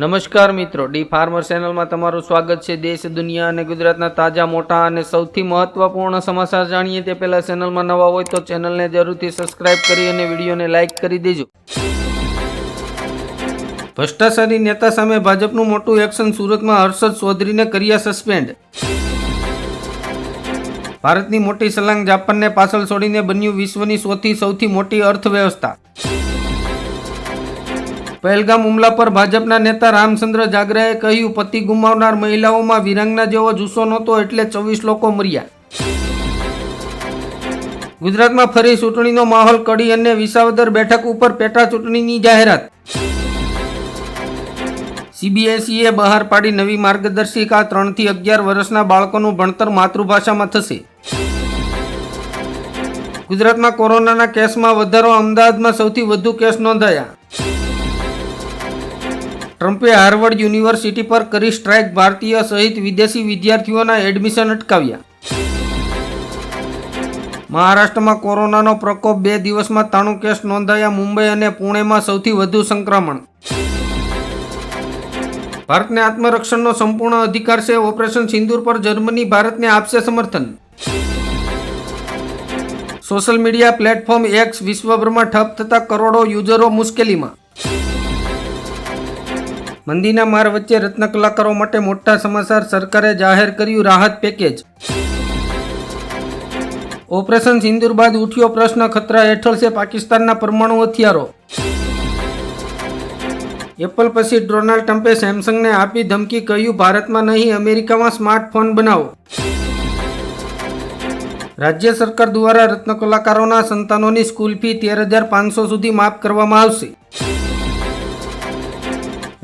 નમસ્કાર મિત્રો, D farmer ચેનલમાં તમારું સ્વાગત છે. દેશ, દુનિયા અને ગુજરાતના તાજા, મોટા અને સૌથી મહત્વપૂર્ણ સમાચાર જાણીએ તે પહેલા ચેનલમાં નવા હોય તો ચેનલને જરૂરથી સબસ્ક્રાઇબ કરી અને વિડીયોને લાઇક કરી દેજો. ભ્રષ્ટાચારી નેતા સામે ભાજપનું મોટું એક્શન સુરતમાં હર્ષદ ચૌધરીને કર્યા સસ્પેન્ડ. ભારતની મોટી સલાંગ જાપાનને પાછળ છોડીને બન્યું વિશ્વની સૌથી સૌથી મોટી અર્થવ્યવસ્થા. પહેલગામ હુમલા પર ભાજપના નેતા રામચંદ્ર જાગરાએ કહ્યું, પતિ ગુમાવનાર મહિલાઓમાં વિરાંગના જેવો જુસ્સો નહોતો એટલે ચોવીસ લોકો મર્યા. ગુજરાતમાં ફરી ચૂંટણીનો માહોલ કડી અને વિસાવદર બેઠક ઉપર પેટા ચૂંટણીની જાહેરાત. સીબીએસઈએ બહાર પાડી નવી માર્ગદર્શિકા, ત્રણથી અગિયાર વર્ષના બાળકોનું ભણતર માતૃભાષામાં થશે. ગુજરાતમાં કોરોનાના કેસમાં વધારો, અમદાવાદમાં સૌથી વધુ કેસ નોંધાયા. ટ્રમ્પે હાર્વર્ડ યુનિવર્સિટી પર કરી સ્ટ્રાઇક ભારતીય સહિત વિદેશી વિદ્યાર્થીઓના એડમિશન અટકાવ્યા. મહારાષ્ટ્રમાં કોરોનાનો પ્રકોપ બે દિવસમાં ત્રાણું કેસ નોંધાયા મુંબઈ અને પુણેમાં સૌથી વધુ સંક્રમણ. ભારતને આત્મરક્ષણનો સંપૂર્ણ અધિકાર છે ઓપરેશન સિંદૂર પર જર્મની ભારતને આપશે સમર્થન. સોશિયલ મીડિયા પ્લેટફોર્મ એક્સ વિશ્વભરમાં ઠપ થતા કરોડો યુઝરો મુશ્કેલીમાં. મંદીના માર વચ્ચે રત્ન કલાકારો માટે મોટા સમાચાર સરકારે જાહેર કર્યું રાહત પેકેજ. ઓપરેશન સિંદૂર બાદ ઉઠ્યો પ્રશ્ન ખતરા હેઠળ છે પાકિસ્તાનના પરમાણુ હથિયારો. એપલ પછી ડોનાલ્ડ ટ્રમ્પે સેમસંગને આપી ધમકી કહ્યું, ભારતમાં નહીં, અમેરિકામાં સ્માર્ટફોન બનાવો. રાજ્ય સરકાર દ્વારા રત્નકલાકારોના સંતાનોની સ્કૂલ ફી તેર હજાર પાંચસો સુધી માફ કરવામાં આવશે.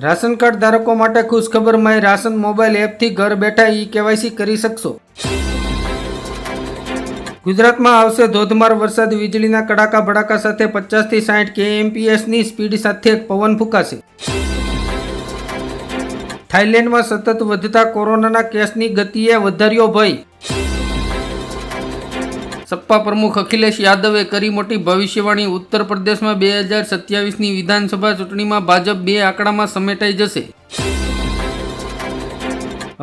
રાશન કાર્ડ ધારકો માટે ખુશખબર માય રાશન મોબાઈલ એપથી ઘર બેઠા ઈ કેવાયસી કરી શકશો. ગુજરાતમાં આવશે ધોધમાર વરસાદ, વીજળીના કડાકા ભડાકા સાથે પચાસથી સાઠ કેએમપીએસની સ્પીડ સાથે પવન ફૂંકાશે. થાઇલેન્ડમાં સતત વધતા કોરોનાના કેસની ગતિએ વધાર્યો ભય. સપા પ્રમુખ અખિલેશ યાદવે કરી મોટી ભવિષ્યવાણી. ઉત્તર પ્રદેશમાં બે હજાર સત્યાવીસની વિધાનસભા ચૂંટણીમાં ભાજપ બે આંકડામાં સમેટાઈ જશે.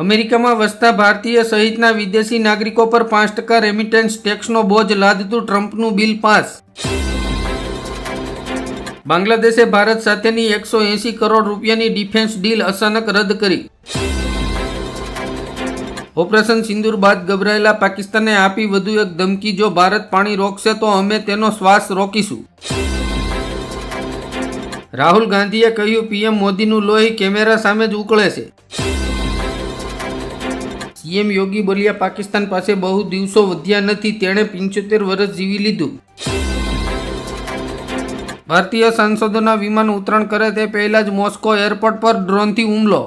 અમેરિકામાં વસતા ભારતીય સહિતના વિદેશી નાગરિકો પર પાંચ ટકા રેમિટેન્સ ટેક્સનો બોજ લાદતું ટ્રમ્પનું બિલ પાસ. બાંગ્લાદેશે ભારત સાથેની એકસો એંસી કરોડ રૂપિયાની ડિફેન્સ ડીલ અચાનક રદ કરી. ઓપરેશન સિંદૂર બાદ ગભરાયેલા પાકિસ્તાને આપી વધુ એક ધમકી. જો ભારત પાણી રોકશે તો અમે તેનો શ્વાસ રોકીશું. રાહુલ ગાંધીએ કહ્યું, પીએમ મોદીનું લોહી કેમેરા સામે જ ઉકળે છે. સીએમ યોગી બોલ્યા પાકિસ્તાન પાસે બહુ દિવસો વધ્યા નથી. તેણે પંચોતેર વર્ષ જીવી લીધું. ભારતીય સાંસદોના વિમાન ઉતરાણ કરે તે પહેલા જ મોસ્કો એરપોર્ટ પર ડ્રોનથી હુમલો.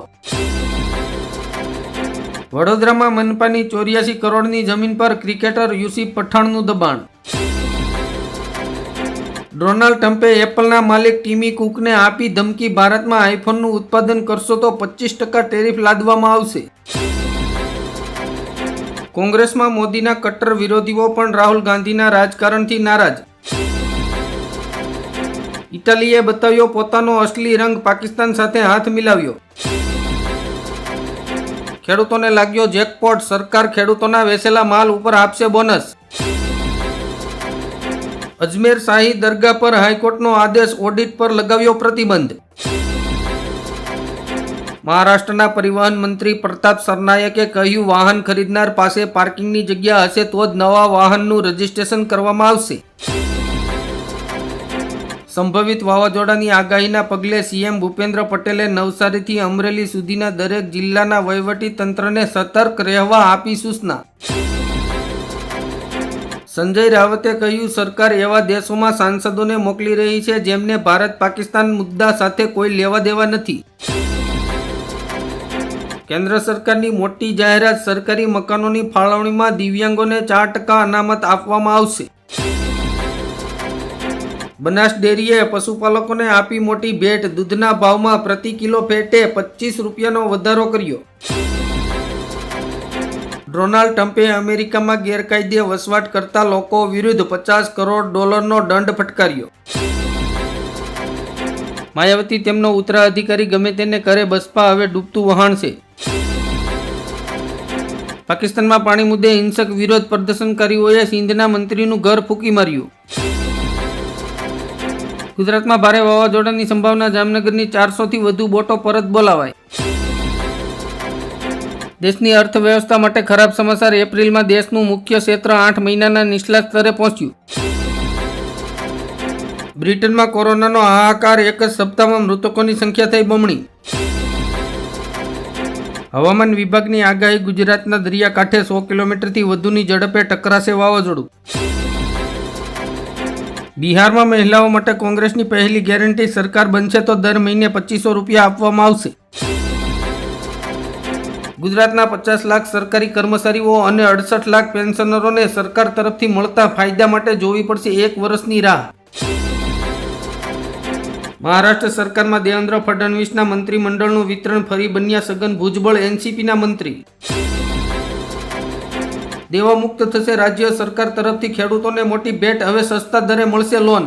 વડોદરામાં મનપાની ચોર્યાસી કરોડની જમીન પર ક્રિકેટર યુસી પઠાણનું દબાણ. ડોનાલ્ડ ટ્રમ્પે એપલના માલિક ટીમી કુકને આપી ધમકી, ભારતમાં આઈફોનનું ઉત્પાદન કરશો તો પચીસ ટકા ટેરિફ લાદવામાં આવશે. કોંગ્રેસમાં મોદીના કટ્ટર વિરોધીઓ પણ રાહુલ ગાંધીના રાજકારણથી નારાજ. ઇટાલીએ બતાવ્યો પોતાનો અસલી રંગ પાકિસ્તાન સાથે હાથ મિલાવ્યો. ખેડૂતોને લાગ્યો જેકપોટ. સરકાર ખેડૂતોના વેચેલા માલ ઉપર આપશે બોનસ. અજમેર શાહી દરગાહ પર હાઈકોર્ટનો આદેશ ઓડિટ પર લગાવ્યો પ્રતિબંધ. મહારાષ્ટ્રના પરિવહન મંત્રી પ્રતાપ સરનાયકે કહ્યું, વાહન ખરીદનાર પાસે પાર્કિંગની જગ્યા હશે તો જ નવા વાહનનું રજિસ્ટ્રેશન કરવામાં આવશે. સંભવિત વાવાઝોડાની આગાહીના પગલે સીએમ ભૂપેન્દ્ર પટેલે નવસારીથી અમરેલી સુધીના દરેક જિલ્લાના વહીવટી તંત્રને સતર્ક રહેવા આપી સૂચના. સંજય રાવતે કહ્યું, સરકાર એવા દેશોમાં સાંસદોને મોકલી રહી છે જેમને ભારત પાકિસ્તાન મુદ્દા સાથે કોઈ લેવા દેવા નથી. કેન્દ્ર સરકારની મોટી જાહેરાત સરકારી મકાનોની ફાળવણીમાં દિવ્યાંગોને ચાર ટકા અનામત આપવામાં આવશે. બનાસ ડેરીએ પશુપાલકોને આપી મોટી ભેટ. દૂધના ભાવમાં પ્રતિ કિલો ફેટે પચીસ રૂપિયાનો વધારો કર્યો. ડોનાલ્ડ ટ્રમ્પે અમેરિકામાં ગેરકાયદે વસવાટ કરતા લોકો વિરુદ્ધ પચાસ કરોડ ડોલરનો દંડ ફટકાર્યો. માયાવતી તેમનો ઉત્તરાધિકારી ગમે તેને કરે બસપા હવે ડૂબતું વહાણ છે. પાકિસ્તાનમાં પાણી મુદ્દે હિંસક વિરોધ પ્રદર્શનકારીઓએ સિંધના મંત્રીનું ઘર ફૂંકી માર્યું. ગુજરાતમાં ભારે વાવાઝોડાની સંભાવના જામનગરની ચારસોથી વધુ બોટો પરત બોલાવાય દેશની અર્થવ્યવસ્થા માટે ખરાબ સમાચાર એપ્રિલમાં દેશનું મુખ્ય ક્ષેત્ર આઠ મહિનાના નીચલા સ્તરે પહોંચ્યું. બ્રિટનમાં કોરોનાનો હાહાકાર એક જ સપ્તાહમાં મૃતકોની સંખ્યા થઈ બમણી. હવામાન વિભાગની આગાહી ગુજરાતના દરિયાકાંઠે સો કિલોમીટરથી વધુની ઝડપે ટકરાશે વાવાઝોડું. બિહારમાં મહિલાઓ માટે કોંગ્રેસની પહેલી ગેરંટી સરકાર બનશે તો દર મહિને પચીસો રૂપિયા આપવામાં આવશે. ગુજરાતના પચાસ લાખ સરકારી કર્મચારીઓ અને અડસઠ લાખ પેન્શનરોને સરકાર તરફથી મળતા ફાયદા માટે જોવી પડશે એક વર્ષની રાહ. મહારાષ્ટ્ર સરકારમાં દેવેન્દ્ર ફડણવીસના મંત્રીમંડળનું વિતરણ ફરી બન્યા સઘન ભુજબળ એનસીપીના મંત્રી. દેવામુક્ત થશે રાજ્ય સરકાર તરફથી ખેડૂતોને મોટી ભેટ, હવે સસ્તા દરે મળશે લોન.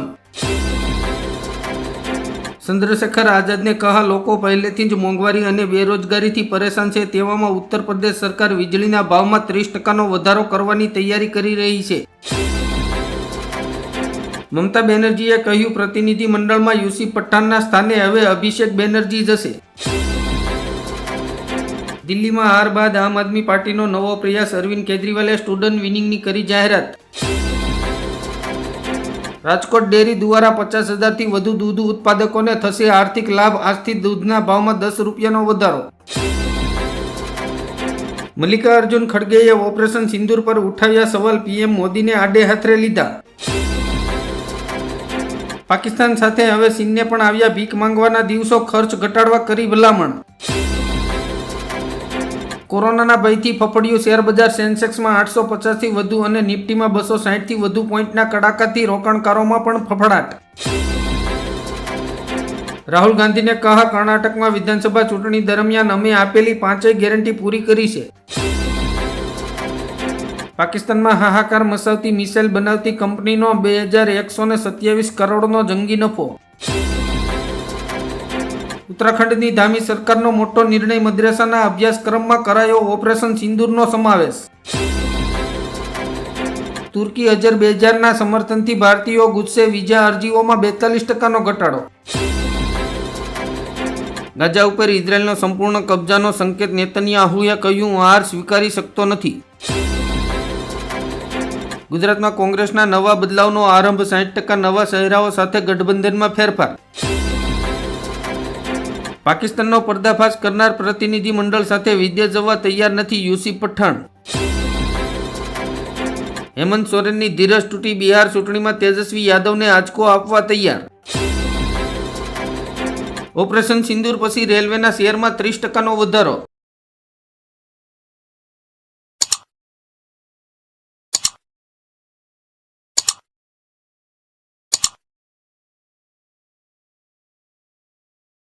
ચંદ્રશેખર આઝાદને કહા, લોકો પહેલેથી જ મોંઘવારી અને બેરોજગારીથી પરેશાન છે, તેવામાં ઉત્તર પ્રદેશ સરકાર વીજળીના ભાવમાં ત્રીસ ટકાનો વધારો કરવાની તૈયારી કરી રહી છે. મમતા બેનર્જીએ કહ્યું પ્રતિનિધિ મંડળમાં યુસી પઠાણના સ્થાને હવે અભિષેક બેનર્જી જશે. દિલ્હીમાં હાર બાદ આમ આદમી પાર્ટીનો નવો પ્રયાસ અરવિંદ કેજરીવાલે સ્ટુડન્ટ વિનિંગની કરી જાહેરાત. રાજકોટ ડેરી દ્વારા પચાસ હજારથી વધુ દૂધ ઉત્પાદકોને થશે આર્થિક લાભ. આજથી દૂધના ભાવમાં દસ રૂપિયાનો વધારો. મલ્લિકાર્જુન ખડગેએ ઓપરેશન સિંદૂર પર ઉઠાવ્યા સવાલ. પીએમ મોદીને આડે હાથરે લીધા. પાકિસ્તાન સાથે હવે ચીનને પણ આવ્યા ભીખ માંગવાના દિવસો. ખર્ચ ઘટાડવા કરી ભલામણ. કોરોનાના ભયથી ફફડ્યું શેરબજાર સેન્સેક્સમાં આઠસો પચાસથી વધુ અને નિફ્ટીમાં બસો સાહીઠથી વધુ પોઈન્ટના કડાકાથી રોકાણકારોમાં પણ ફફડાટ. રાહુલ ગાંધીને કહા, કર્ણાટકમાં વિધાનસભા ચૂંટણી દરમિયાન અમે આપેલી પાંચેય ગેરંટી પૂરી કરી છે. પાકિસ્તાનમાં હાહાકાર મસાવતી મિસાઇલ બનાવતી કંપનીનો બે હજાર એકસો સત્યાવીસ કરોડનો જંગી નફો. ઉત્તરાખંડની ધામી સરકારનો મોટો નિર્ણય મદ્રેસાના અભ્યાસક્રમમાં કરાયો ઓપરેશન સિંદૂરનો સમાવેશ. તુર્કી અજરબૈજાનના સમર્થનથી ભારતીયો ગુસ્સે વિઝા અરજીઓમાં બેતાલીસ ટકાનો ઘટાડો. ગાઝા ઉપર ઇઝરાયેલનો સંપૂર્ણ કબજાનો સંકેત નેતન્યાહુએ કહ્યું, હાર સ્વીકારી શકતો નથી. ગુજરાતમાં કોંગ્રેસના નવા બદલાવનો આરંભ સાઠ ટકા નવા ચહેરાઓ સાથે ગઠબંધનમાં ફેરફાર. પાકિસ્તાનનો પર્દાફાશ કરનાર પ્રતિનિધિ મંડળ સાથે વિદેશ જવા તૈયાર નથી યુસી પઠાણ. હેમંત સોરેનની ધીરજ તૂટી બિહાર ચૂંટણીમાં તેજસ્વી યાદવને આંચકો આપવા તૈયાર. ઓપરેશન સિંદૂર પછી રેલવેના શેરમાં ત્રીસ ટકાનો વધારો.